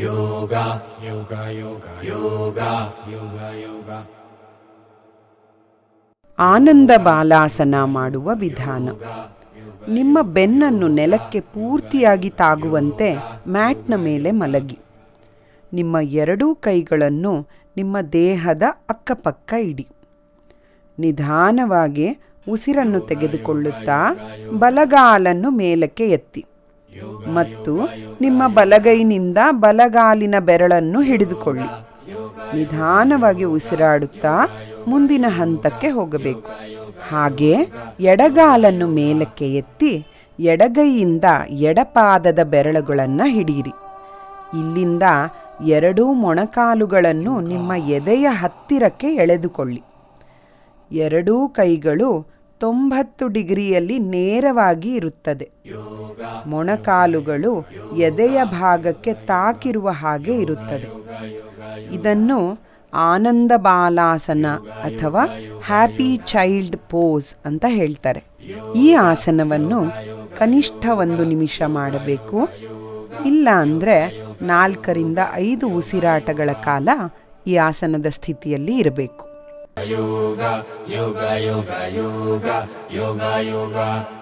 yoga, yoga, yoga, yoga, yoga, yoga. ಆನಂದ ಬಾಲಾಸನ ಮಾಡುವ ವಿಧಾನ. ನಿಮ್ಮ ಬೆನ್ನನ್ನು ನೆಲಕ್ಕೆ ಪೂರ್ತಿಯಾಗಿ ತಾಗುವಂತೆ ಮ್ಯಾಟ್ನ ಮೇಲೆ ಮಲಗಿ. ನಿಮ್ಮ ಎರಡೂ ಕೈಗಳನ್ನು ನಿಮ್ಮ ದೇಹದ ಅಕ್ಕಪಕ್ಕ ಇಡಿ. ನಿಧಾನವಾಗಿ ಉಸಿರನ್ನು ತೆಗೆದುಕೊಳ್ಳುತ್ತಾ ಬಲಗಾಲನ್ನು ಮೇಲಕ್ಕೆ ಎತ್ತಿ. ಮತ್ತು ನಿಮ್ಮ ಬಲಗೈನಿಂದ ಬಲಗಾಲಿನ ಬೆರಳನ್ನು ಹಿಡಿದುಕೊಳ್ಳಿ. ನಿಧಾನವಾಗಿ ಉಸಿರಾಡುತ್ತಾ ಮುಂದಿನ ಹಂತಕ್ಕೆ ಹೋಗಬೇಕು. ಹಾಗೆ ಎಡಗಾಲನ್ನು ಮೇಲಕ್ಕೆ ಎತ್ತಿ ಎಡಗೈಯಿಂದ ಎಡಪಾದದ ಬೆರಳುಗಳನ್ನು ಹಿಡಿಯಿರಿ. ಇಲ್ಲಿಂದ ಎರಡೂ ಮೊಣಕಾಲುಗಳನ್ನು ನಿಮ್ಮ ಎದೆಯ ಹತ್ತಿರಕ್ಕೆ ಎಳೆದುಕೊಳ್ಳಿ. ಎರಡೂ ಕೈಗಳು ತೊಂಬತ್ತು ಡಿಗ್ರಿಯಲ್ಲಿ ನೇರವಾಗಿ ಇರುತ್ತದೆ. ಮೊಣಕಾಲುಗಳು ಎದೆಯ ಭಾಗಕ್ಕೆ ತಾಕಿರುವ ಹಾಗೆ ಇರುತ್ತದೆ. ಇದನ್ನು ಆನಂದ ಬಾಲಾಸನ ಅಥವಾ ಹ್ಯಾಪಿ ಚೈಲ್ಡ್ ಪೋಸ್ ಅಂತ ಹೇಳ್ತಾರೆ. ಈ ಆಸನವನ್ನು ಕನಿಷ್ಠ ಒಂದು ನಿಮಿಷ ಮಾಡಬೇಕು. ಇಲ್ಲ ಅಂದರೆ ನಾಲ್ಕರಿಂದ ಐದು ಉಸಿರಾಟಗಳ ಕಾಲ ಈ ಆಸನದ ಸ್ಥಿತಿಯಲ್ಲಿ ಇರಬೇಕು. Yoga, yoga, yoga, yoga, yoga, yoga.